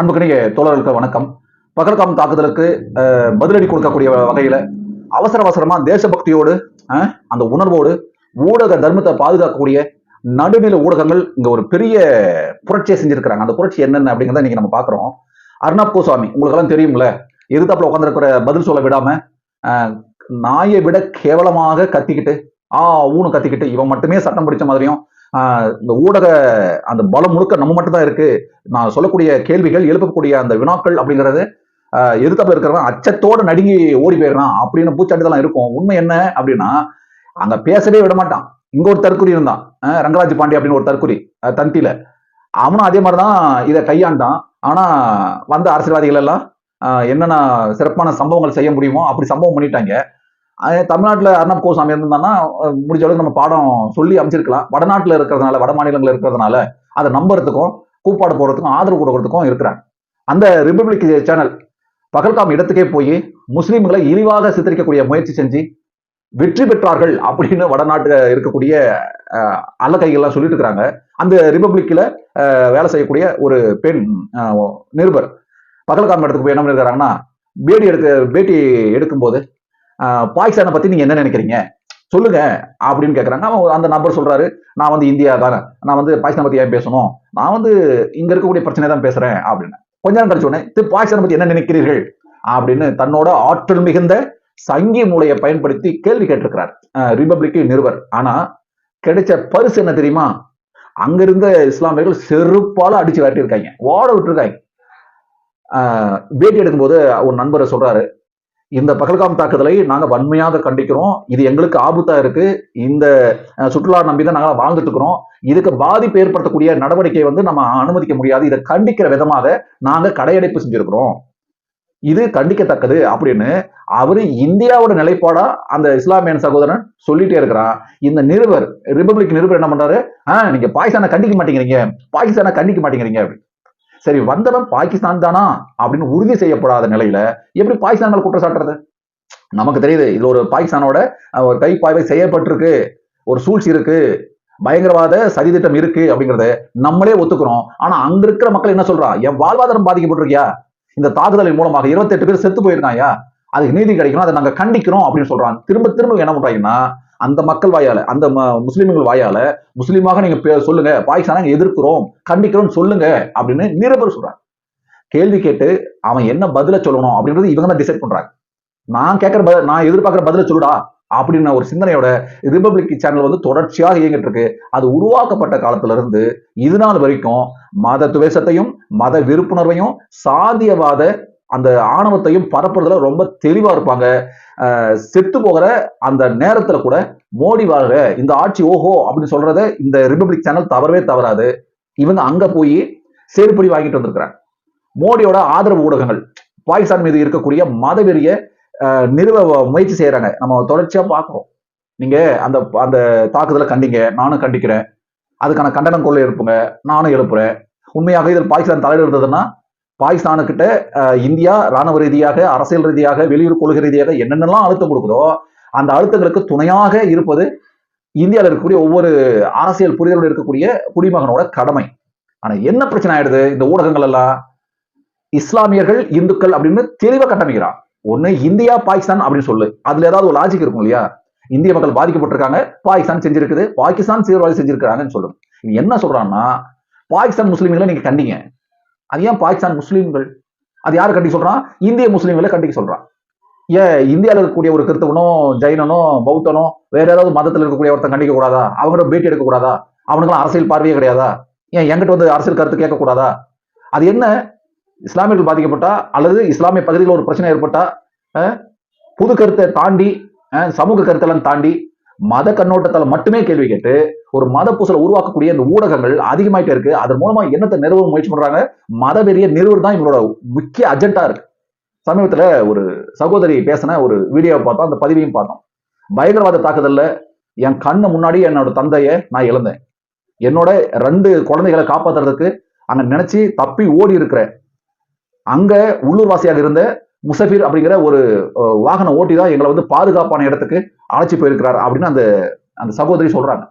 அன்புக்கணிய தோழர்களுக்கு வணக்கம். பகல்காம் தாக்குதலுக்கு பதிலடி கொடுக்கக்கூடிய வகையில அவசர அவசரமா தேசபக்தியோடு அந்த உணர்வோடு ஊடக தர்மத்தை பாதுகாக்கக்கூடிய நடுநிலை ஊடகங்கள் இங்க ஒரு பெரிய புரட்சியை செஞ்சிருக்கிறாங்க. அந்த புரட்சி என்னென்ன அப்படிங்கிறத இன்னைக்கு நம்ம பாக்குறோம் அர்ணப் கோசாமி உங்களுக்கு எல்லாம் தெரியும்ல எதிர்த்தாப்புல உட்காந்துருக்கிற பதில் சொல்ல விடாம நாயை விட கேவலமாக கத்திக்கிட்டு ஆ ஊனு கத்திக்கிட்டு இவன் மட்டுமே சட்டம் பிடிச்ச மாதிரியும் இந்த ஊடக அந்த பலம் முழுக்க நம்ம மட்டும் தான் இருக்கு. நான் சொல்லக்கூடிய கேள்விகள் எழுப்பக்கூடிய அந்த வினாக்கள் அப்படிங்கிறது எதிர்த்தப்ப இருக்கிறவன் அச்சத்தோட நடுங்கி ஓடி போயிடுறான் அப்படின்னு பூச்சாண்டிதெல்லாம் இருக்கும். உண்மை என்ன அப்படின்னா அங்க பேசவே விட மாட்டான். இங்க ஒரு தற்குறி இருந்தான். ரங்கராஜ் பாண்டி அப்படின்னு ஒரு தற்குறி ஆஹ், தந்தியில. அவனும் அதே மாதிரிதான் இதை கையாண்டான். ஆனா வந்த அரசியல்வாதிகள் எல்லாம் என்னென்ன சிறப்பான சம்பவங்கள் செய்ய முடியுமோ அப்படி சம்பவம் பண்ணிட்டாங்க. தமிழ்நாட்டில் அர்ணப் கோசாமி இருந்தான்னா முடிஞ்ச அளவுக்கு நம்ம பாடம் சொல்லி அமைச்சிருக்கலாம். வடநாட்டில் இருக்கிறதுனால வட மாநிலங்களில் இருக்கிறதுனால அதை நம்புறதுக்கும் கூப்பாடு போகிறதுக்கும் ஆதரவு கொடுக்கறதுக்கும் இருக்கிறாங்க. அந்த ரிப்பப்ளிக் சேனல் பகல்காம் இடத்துக்கே போய் முஸ்லீம்களை இழிவாக சித்தரிக்கக்கூடிய முயற்சி செஞ்சு வெற்றி பெற்றார்கள் அப்படின்னு வடநாட்டில் இருக்கக்கூடிய அல்ல அல்லக்கைகள்லாம் சொல்லிட்டு இருக்கிறாங்க. அந்த ரிப்பப்ளிக்கில் வேலை செய்யக்கூடிய ஒரு பெண் நிருபர். பகல்காம் இடத்துக்கு போய் என்ன பண்ணிருக்காங்கன்னா பேட்டி எடுக்க பேட்டி எடுக்கும்போது பாகிஸ்தானை பத்தி நீங்க என்ன நினைக்கிறீங்க? சொல்லுங்க அப்படின்னு கேக்குறாங்க. அவன் அந்த நபர் சொல்றாரு நான் வந்து இந்தியா தானே நான் வந்து பாகிஸ்தான் பத்தி ஏன் பேசணும்? நான் வந்து இங்க இருக்கக்கூடிய பிரச்சனை தான் பேசுறேன் அப்படின்னு. கொஞ்ச நேரம் கழிச்ச உடனே திரு பாகிஸ்தான் பத்தி என்ன நினைக்கிறீர்கள்? அப்படின்னு தன்னோட ஆற்றல் மிகுந்த சங்கி மூலையை பயன்படுத்தி கேள்வி கேட்டிருக்கிறார். ரிபப்ளிக் நிறுவர் ஆனா கிடைச்ச பரிசு என்ன தெரியுமா? அங்கிருந்த இஸ்லாமியர்கள் செருப்பால அடிச்சு காட்டியிருக்காங்க ஓட விட்டுருக்காங்க. பேட்டி எடுக்கும்போது ஒரு நண்பரை சொல்றாரு இந்த பகல்காம் தாக்குதலை நாங்கள் வன்மையாக கண்டிக்கிறோம். இது எங்களுக்கு ஆபத்தா இருக்கு. இந்த சுற்றுலா நம்பி தான் நாங்கள் வாழ்ந்துட்டு இருக்கிறோம். இதுக்கு பாதிப்பு ஏற்படுத்தக்கூடிய நடவடிக்கையை வந்து நம்ம அனுமதிக்க முடியாது. இதை கண்டிக்கிற விதமாக நாங்கள் கடையடைப்பு செஞ்சிருக்கிறோம். இது கண்டிக்கத்தக்கது அப்படின்னு அவரு இந்தியாவோட நிலைப்பாடா அந்த இஸ்லாமியன் சகோதரன் சொல்லிட்டே இருக்கிறான். இந்த நிருபர் ரிபப்ளிக் நிருபர் என்ன பண்றாரு? ஆஹ் நீங்க பாகிஸ்தானை கண்டிக்க மாட்டேங்கிறீங்க. பாகிஸ்தானை கண்டிக்க மாட்டேங்கிறீங்க. அப்படி சரி வந்தவன் பாகிஸ்தான் தானா? அப்படின்னு உறுதி செய்யப்படாத நிலையில எப்படி பாகிஸ்தான் மேல குற்றம் சாட்டுறது? நமக்கு தெரியுது இதுல ஒரு பாகிஸ்தானோட ஒரு கைப்பாய்வை செய்யப்பட்டிருக்கு ஒரு சூழ்ச்சி இருக்கு பயங்கரவாத சதித்திட்டம் இருக்கு அப்படிங்கறத நம்மளே ஒத்துக்கிறோம். ஆனா அங்க இருக்கிற மக்கள் என்ன சொல்றா? என் வாழ்வாதாரம் பாதிக்கப்பட்டிருக்கியா? இந்த தாக்குதலின் மூலமாக 28 பேர் செத்து போயிருக்காயா அதுக்கு நீதி கிடைக்கணும் அதை நாங்க கண்டிக்கிறோம் அப்படின்னு சொல்றாங்க திரும்ப திரும்ப என்ன பண்றாங்கன்னா அந்த மக்கள் வாயால அந்த முஸ்லீம்கள் முஸ்லிம்கள் வாயால முஸ்லீமாக நீங்க சொல்லுங்க பாகிஸ்தானை எதிர்க்கிறோம் கண்டிக்கிறோம் சொல்லுங்க அப்படின்னு நிரபர் சொல்றாங்க. கேள்வி கேட்டு அவன் என்ன பதில சொல்லணும் அப்படின்றது இவங்க தான் டிசைட் பண்றாங்க. நான் கேட்கற பதில் நான் எதிர்பார்க்கிற பதில சொல்லுடா அப்படின்ன ஒரு சிந்தனையோட ரிபப்ளிக் சேனல் வந்து தொடர்ச்சியாக இயங்கிட்டு இருக்கு. அது உருவாக்கப்பட்ட காலத்துல இருந்து இது நாள் வரைக்கும் மத துவேஷத்தையும் மத விருப்புணர்வையும் சாதியவாத அந்த ஆணவத்தையும் பரப்புறதுல ரொம்ப தெளிவா இருப்பாங்க. செத்து போகிற அந்த நேரத்துல கூட மோடி வாழ்க இந்த ஆட்சி ஓஹோ அப்படின்னு சொல்றத இந்த ரிபப்ளிக் சேனல் தவறவே தவறாது. இவங்க அங்க போய் செருப்படி வாங்கிட்டு வந்திருக்கிறாங்க. மோடியோட ஆதரவு ஊடகங்கள் பாகிஸ்தான் மீது இருக்கக்கூடிய மதவெறிய நிறுவ முயற்சி செய்யறாங்க நம்ம தொடர்ச்சியா பார்க்கிறோம். நீங்க அந்த அந்த தாக்குதலை கண்டிங்க நானும் கண்டிக்கிறேன். அதுக்கான கண்டனம் கொள்ள எழுப்புங்க நானும் எழுப்புறேன். உண்மையாக இதில் பாகிஸ்தான் தலையில் இருந்ததுன்னா பாகிஸ்தானுக்கிட்ட இந்தியா ராணுவ ரீதியாக அரசியல் ரீதியாக வெளியுறவு கொள்கை ரீதியாக என்னென்னலாம் அழுத்தம் கொடுக்குதோ அந்த அழுத்தங்களுக்கு துணையாக இருப்பது இந்தியாவில் இருக்கக்கூடிய ஒவ்வொரு அரசியல் புரிதலோடு இருக்கக்கூடிய குடிமகனோட கடமை. ஆனா என்ன பிரச்சனை ஆயிடுது? இந்த ஊடகங்கள் எல்லாம் இஸ்லாமியர்கள் இந்துக்கள் அப்படின்னு தெளிவா கட்டமைக்கிறான். ஒண்ணு இந்தியா பாகிஸ்தான் அப்படின்னு சொல்லு. அதுல ஏதாவது ஒரு லாஜிக் இருக்கும் இல்லையா? இந்திய மக்கள் பாதிக்கப்பட்டிருக்காங்க பாகிஸ்தான் செஞ்சிருக்குது பாகிஸ்தான் தீவிரவாதி செஞ்சிருக்கிறாங்கன்னு சொல்லும். என்ன சொல்றான்னா பாகிஸ்தான் முஸ்லீம்களை நீங்க கண்டிங்க. அது ஏன் பாகிஸ்தான் முஸ்லீம்கள்? அது யார் கண்டிக்க சொல்றான்? இந்திய முஸ்லீம்களை கண்டிக்க சொல்றான். ஏன் இந்தியாவில் இருக்கக்கூடிய ஒரு கிறிஸ்தவனோ ஜெயினனோ பௌத்தனோ வேற ஏதாவது மதத்தில் இருக்கக்கூடிய ஒருத்தன் கண்டிக்க கூடாதா? அவங்களோட பேட்டி எடுக்கக்கூடாதா அவனுக்கெல்லாம் அரசியல் பார்வையே கிடையாதா? ஏன் எங்கிட்ட வந்து அரசியல் கருத்து கேட்கக்கூடாதா அது என்ன? இஸ்லாமியர்கள் பாதிக்கப்பட்டா? அல்லது இஸ்லாமிய பகுதியில் ஒரு பிரச்சனை ஏற்பட்டா? புது கருத்தை தாண்டி சமூக கருத்தெல்லாம் தாண்டி மத கண்ணோட்டத்தில் மட்டுமே கேள்வி கேட்டு ஒரு மத பூசலை உருவாக்கக்கூடிய இந்த ஊடகங்கள் அதிகமாயிட்டே இருக்கு. அதன் மூலமா என்னத்தை நிறுவ முயற்சி பண்றாங்க? மதவெறிய நிறுவர் தான் இவங்களோட முக்கிய அஜெண்டா இருக்கு. சமீபத்துல ஒரு சகோதரி பேசின ஒரு வீடியோவை பார்த்தோம். அந்த பதிவையும் பார்த்தோம். பயங்கரவாத தாக்குதல்ல என் கண்ணு முன்னாடி என்னோட தந்தையை நான் இழந்தேன். என்னோட ரெண்டு குழந்தைகளை காப்பாத்துறதுக்கு அங்க நினைச்சு தப்பி ஓடி இருக்கிறேன். அங்க உள்ளூர்வாசியாக இருந்த முசஃபிர் அப்படிங்கிற ஒரு வாகனம் வாகன ஓட்டி தான் எங்களை வந்து பாதுகாப்பான இடத்துக்கு அழைச்சி போயிருக்கிறார் அப்படின்னு அந்த அந்த சகோதரி சொல்றாங்க.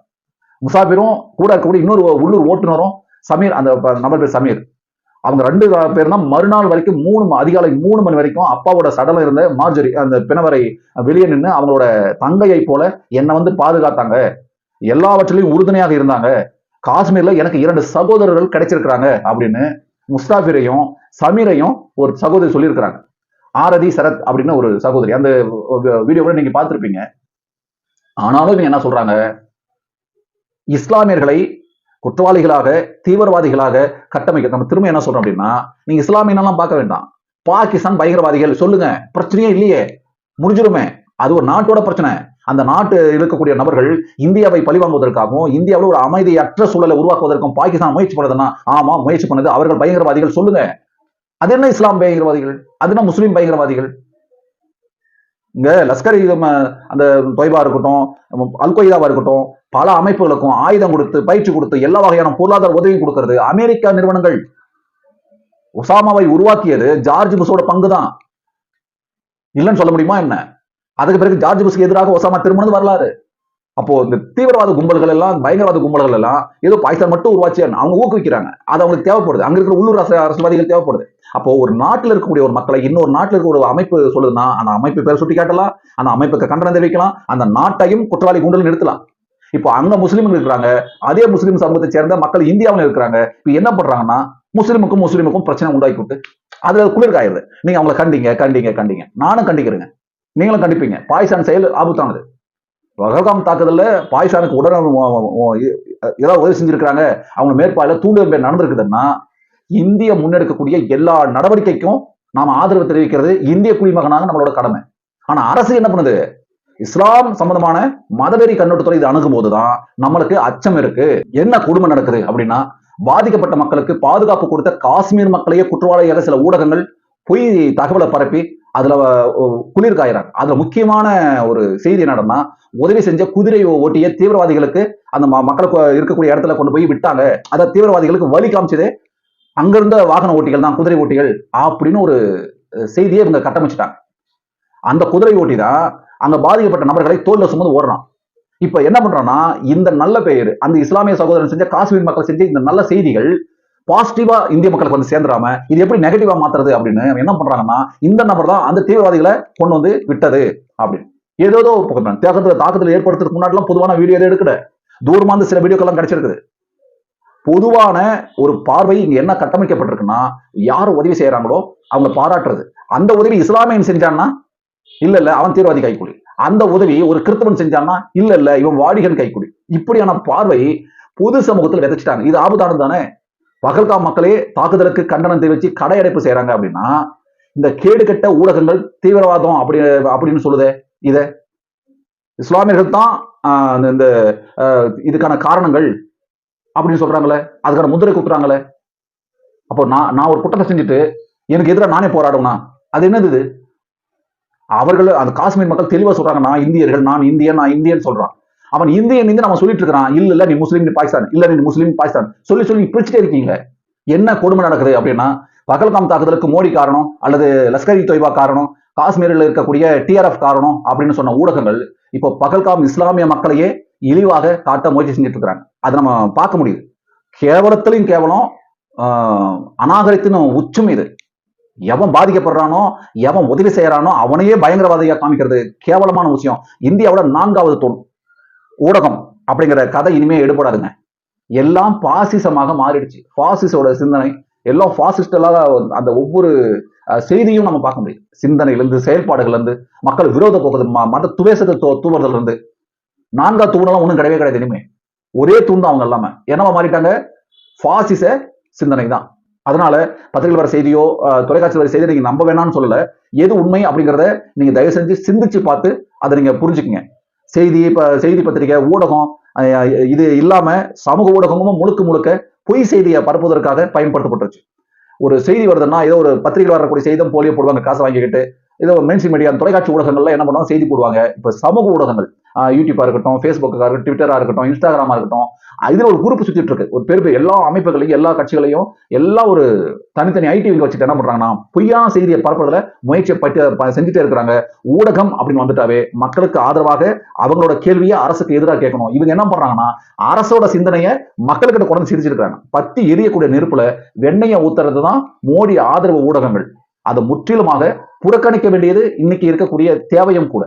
முசாஃபிரும் கூட இருக்கக்கூடிய இன்னொரு உள்ளூர் ஓட்டுநரும் சமீர் அந்த ப- நபர் பேர் சமீர். அவங்க ரெண்டு பேர் தான் மறுநாள் வரைக்கும் மூணு அதிகாலை மூணு மணி வரைக்கும் அப்பாவோட சடலம் இருந்த மார்ஜரி அந்த பிணவரை வெளியே நின்று அவங்களோட தங்கையை போல என்னை வந்து பாதுகாத்தாங்க. எல்லாவற்றிலையும் உறுதுணையாக இருந்தாங்க. காஷ்மீர்ல எனக்கு இரண்டு சகோதரர்கள் கிடைச்சிருக்கிறாங்க அப்படின்னு முஸ்தாபிரையும் சமீரையும் ஒரு சகோதரி சொல்லியிருக்கிறாங்க. ஆரதி சரத் அப்படின்னு ஒரு சகோதரி. அந்த வீடியோ கூட நீங்க பார்த்துருப்பீங்க. ஆனாலும் இவங்க என்ன சொல்றாங்க? இஸ்லாமியர்களை குற்றவாளிகளாக தீவிரவாதிகளாக கட்டமைக்க நம்ம திரும்ப என்ன சொல்றோம் அப்படின்னா நீங்க இஸ்லாமியனெல்லாம் பார்க்க வேண்டாம். பாகிஸ்தான் பயங்கரவாதிகள் சொல்லுங்க. பிரச்சனையே இல்லையே. முடிஞ்சிருமே. அது ஒரு நாட்டோட பிரச்சனை. அந்த நாட்டு இருக்கக்கூடிய நபர்கள் இந்தியாவை பழிவாங்குவதற்காகவும் இந்தியாவில் ஒரு அமைதியற்ற சூழலை உருவாக்குவதற்கும் பாகிஸ்தான் முயற்சி பண்ணதுன்னா ஆமா முயற்சி பண்ணது. அவர்கள் பயங்கரவாதிகள் சொல்லுங்க. அது என்ன இஸ்லாம் பயங்கரவாதிகள்? அது என்ன முஸ்லீம் பயங்கரவாதிகள்? இங்க லஷ்கர் அந்த தொய்பா இருக்கட்டும் அல்கொய்தாவா இருக்கட்டும் பல அமைப்புகளுக்கும் ஆயுதம் கொடுத்து பயிற்சி கொடுத்து எல்லா வகையான பொருளாதார உதவியும் கொடுக்கறது. அமெரிக்கா நிறுவனங்கள் ஒசாமாவை உருவாக்கியது ஜார்ஜ் புஷோட பங்கு தான் இல்லைன்னு சொல்ல முடியுமா என்ன? அதுக்கு பிறகு ஜார்ஜ் புஷ்க்கு எதிராக ஒசாமா திரும்பினது வரலாறு. அப்போ இந்த தீவிரவாத கும்பல்கள் எல்லாம் பயங்கரவாத கும்பல்கள் எல்லாம் ஏதோ பாகிஸ்தான் மட்டும் உருவாச்சு அவங்க ஊக்குவிக்கிறாங்க. அது அவங்களுக்கு தேவைப்படுது. அங்க இருக்கிற உள்ளூர் அரசு அரசியல்வாதிகள் தேவைப்படுது. அப்போ ஒரு நாட்டில் இருக்கக்கூடிய ஒரு மக்களை இன்னொரு நாட்டில் இருக்க ஒரு அமைப்பு சொல்லுதுன்னா அந்த அமைப்பு பேர் சுட்டி காட்டலாம் அந்த அமைப்புக்கு கண்டனம் தெரிவிக்கலாம் அந்த நாட்டையும் குற்றவாளி குண்டல் நிறுத்தலாம். இப்போ அங்க முஸ்லீம்கள் இருக்கிறாங்க அதே முஸ்லீம் சமூகத்தை சேர்ந்த மக்கள் இந்தியாவில் இருக்கிறாங்க. இப்போ என்ன பண்றாங்கன்னா முஸ்லீமுக்கும் முஸ்லீமுக்கும் பிரச்சனை உண்டாக்கி விட்டு அதுல குளிர்காயிருது நீங்க அவங்கள கண்டிங்க கண்டிங்க கண்டிங்க. நானும் கண்டிக்கிறேங்க. நீங்களும் கண்டிப்பீங்க. பாகிஸ்தான் செயல் ஆபத்தானது. பகல்காம் தாக்குதல்ல பாகிஸ்தானுக்கு உடனே ஏதாவது உதவி செஞ்சிருக்கிறாங்க. அவங்க மேற்பார்வையில தூண்டுதல் பேர் நடந்திருக்குதுன்னா இந்திய முன்னெடுக்கக்கூடிய எல்லா நடவடிக்கைக்கும் நாம ஆதரவு தெரிவிக்கிறது இந்திய குடிமகனாக நம்மளோட கடமை. ஆனா அரசு என்ன பண்ணுது? இஸ்லாம் சம்பந்தமான மதவெறி கண்ணோட்டத்தோட இது அணுகும் போதுதான் நம்மளுக்கு அச்சம் இருக்கு. என்ன கொடுமை நடக்குது அப்படின்னா பாதிக்கப்பட்ட மக்களுக்கு பாதுகாப்பு கொடுத்த காஷ்மீர் மக்களையே குற்றவாளியாக சில ஊடகங்கள் பொய் தகவலை பரப்பி அதுல குளிர் காயறாங்க அதுல முக்கியமான ஒரு செய்தி என்னன்னா உதவி செஞ்ச குதிரை ஓட்டிய தீவிரவாதிகளுக்கு அந்த ம- மக்களுக்கு இருக்கக்கூடிய இடத்துல கொண்டு போய் விட்டாங்க. அத தீவிரவாதிகளுக்கு வழி காமிச்சது அங்கிருந்த வாகன ஓட்டிகள் தான் குதிரை ஓட்டிகள் அப்படின்னு ஒரு செய்தியை இவங்க கட்டமைச்சிட்டாங்க. அந்த குதிரை ஓட்டி தான் அங்க பாதிக்கப்பட்ட நபர்களை தோல்ல சுமந்து ஓடுறான். இப்ப என்ன பண்றான்னா இந்த நல்ல பெயர் அந்த இஸ்லாமிய சகோதரன் செஞ்ச காஷ்மீர் மக்கள் செஞ்ச இந்த நல்ல செய்திகள் பாசிட்டிவா இந்திய மக்களுக்கு வந்து சேர்ந்துடாம இது எப்படி நெகட்டிவா மாத்துறது அப்படின்னு அவன் என்ன பண்றாங்கன்னா இந்த நபர் தான் அந்த தீவிரவாதிகளை கொண்டு வந்து விட்டது அப்படின்னு. ஏதோ தாக்கத்துல தாக்கத்தில் ஏற்படுத்துறதுக்கு முன்னாடிலாம் பொதுவான வீடியோ எதுவும் எடுக்கல. தூரமா இருந்து சில வீடியோக்கெல்லாம் கிடைச்சிருக்குது. பொதுவான ஒரு பார்வை இங்க என்ன கட்டமைக்கப்பட்டிருக்குன்னா யார் உதவி செய்யறாங்களோ அவங்க பாராட்டுறது. அந்த உதவி இஸ்லாமியன் செஞ்சான்னா இல்ல இல்ல அவன் தீவிரவாதி கைக்கூலி. அந்த உதவி ஒரு கிறிஸ்தவன் செஞ்சான்னா இல்ல இல்ல இவன் வாடிகன் கைக்குடி இப்படியான பார்வை பொது சமூகத்தில் விதைச்சிட்டாங்க. இது ஆபத்தானது தானே? பகல்காம் மக்களே தாக்குதலுக்கு கண்டனம் தெரிவிச்சு கடையடைப்பு செய்யறாங்க அப்படின்னா இந்த கேடு கட்ட ஊடகங்கள் தீவிரவாதம் அப்படி அப்படின்னு சொல்லுதே இத. இஸ்லாமியர்கள் தான் ஆஹ், இந்த- இந்த ஆஹ், இதுக்கான காரணங்கள் அப்படின்னு சொல்றாங்களே அதுக்கான முதிரை குத்துறாங்களே அப்போ நான் நான் ஒரு குற்றத்தை செஞ்சுட்டு எனக்கு எதிராக நானே போராடுவேனா? அது என்னது இது? அவர்கள் அந்த காஷ்மீர் மக்கள் தெளிவா சொல்றாங்க நான் இந்தியர்கள் நான் இந்தியன் நான் இந்தியன் சொல்றான். அவன் இந்தியன் இருந்து நம்ம சொல்லிட்டு இருக்கிறான் இல்ல இல்ல நீ முஸ்லீம் பாகிஸ்தான் இல்ல நீ முஸ்லீம் பாகிஸ்தான். சொல்லி சொல்லி பிரிச்சுட்டே இருக்கீங்க. என்ன கொடுமை நடக்குது அப்படின்னா பகல்காம் தாக்குதலுக்கு மோடி காரணம் அல்லது லஷ்கர் இ தொய்பா காரணம் காஷ்மீரில் இருக்கக்கூடிய டிஆர்எஃப் காரணம் அப்படின்னு சொன்ன ஊடகங்கள் இப்போ பகல்காம் இஸ்லாமிய மக்களையே இழிவாக காட்ட முயற்சி செஞ்சுட்டு இருக்கிறாங்க. அதை நம்ம பார்க்க முடியுது. கேவலத்திலையும் கேவலம் ஆஹ், உச்சம் இது. எவன் பாதிக்கப்படுறானோ எவன் உதவி செய்யறானோ அவனையே பயங்கரவாதியா காமிக்கிறது கேவலமான விஷயம். இந்தியாவோட நான்காவது தோணும் ஊடகம் அப்படிங்கிற கதை இனிமே எடுபடாதுங்க. எல்லாம் பாசிசமாக மாறிடுச்சு. பாசிசோட சிந்தனை எல்லாம் பாசிஸ்டெல்லாம் அந்த ஒவ்வொரு செய்தியும் நம்ம பார்க்க முடியும் சிந்தனையிலிருந்து செயல்பாடுகள்ல இருந்து மக்கள் விரோத போக்குது மத துவேசத்தை தூவறதுல இருந்து நான்கா தூணெல்லாம் ஒன்றும் கிடையவே கிடையாது இனிமே. ஒரே தூண் தான் அவங்க இல்லாம. என்னவா மாறிட்டாங்க? பாசிச சிந்தனை தான். அதனால பத்திரிகை வர செய்தியோ தொலைக்காட்சி வர செய்தியோ நீங்க நம்ப வேணாம்னு சொல்லல. எது உண்மை அப்படிங்கிறத நீங்க தயவு செஞ்சு சிந்திச்சு பார்த்து அதை நீங்க புரிஞ்சுக்குங்க. செய்தி செய்தி பத்திரிகை ஊடகம் இது இல்லாம சமூக ஊடகமும் முழுக்க முழுக்க பொய் செய்தியை பரப்புவதற்காக பயன்படுத்தப்பட்டுருச்சு. ஒரு செய்தி வருதுன்னா ஏதோ ஒரு பத்திரிகை வரக்கூடிய செய்தி போலியோ போடுவாங்க காசை வாங்கிக்கிட்டு. இது மெயின்ஸ்ட்ரீம் மீடியா தொலைக்காட்சி ஊடகங்கள்ல என்ன பண்ணுவாங்க? செய்தி போடுவாங்க. இப்ப சமூக ஊடகங்கள் யூடியூப்பாக யூடியூப்பா இருக்கட்டும் ஃபேஸ்புக்காக இருக்கட்டும் ட்விட்டரா இருக்கட்டும் இன்ஸ்டாகிராமா இருக்கட்டும் ஆஹ் இதுல ஒரு குரூப் சுத்திட்டு இருக்கு. ஒரு பெரிய எல்லா அமைப்புகளையும் எல்லா கட்சிகளையும் எல்லா ஒரு தனித்தனி ஐடி வச்சுட்டு என்ன பண்றாங்கன்னா பொய்யான செய்தியை பரப்புறதுல முயற்சியை பட்டு செஞ்சுட்டே இருக்கிறாங்க. ஊடகம் அப்படின்னு வந்துட்டாவே மக்களுக்கு ஆதரவாக அவங்களோட கேள்வியை அரசுக்கு எதிராக கேட்கணும். இவங்க என்ன பண்றாங்கன்னா அரசோட சிந்தனையை மக்கள்கிட்ட கொண்டு சிரிச்சிருக்கிறாங்க. பத்தி எரியக்கூடிய நெருப்புல வெண்ணெயை ஊத்துறது தான் மோடி ஆதரவு ஊடகங்கள். அதை முற்றிலுமாக புறக்கணிக்க வேண்டியது இன்னைக்கு இருக்கக்கூடிய தேவையும் கூட.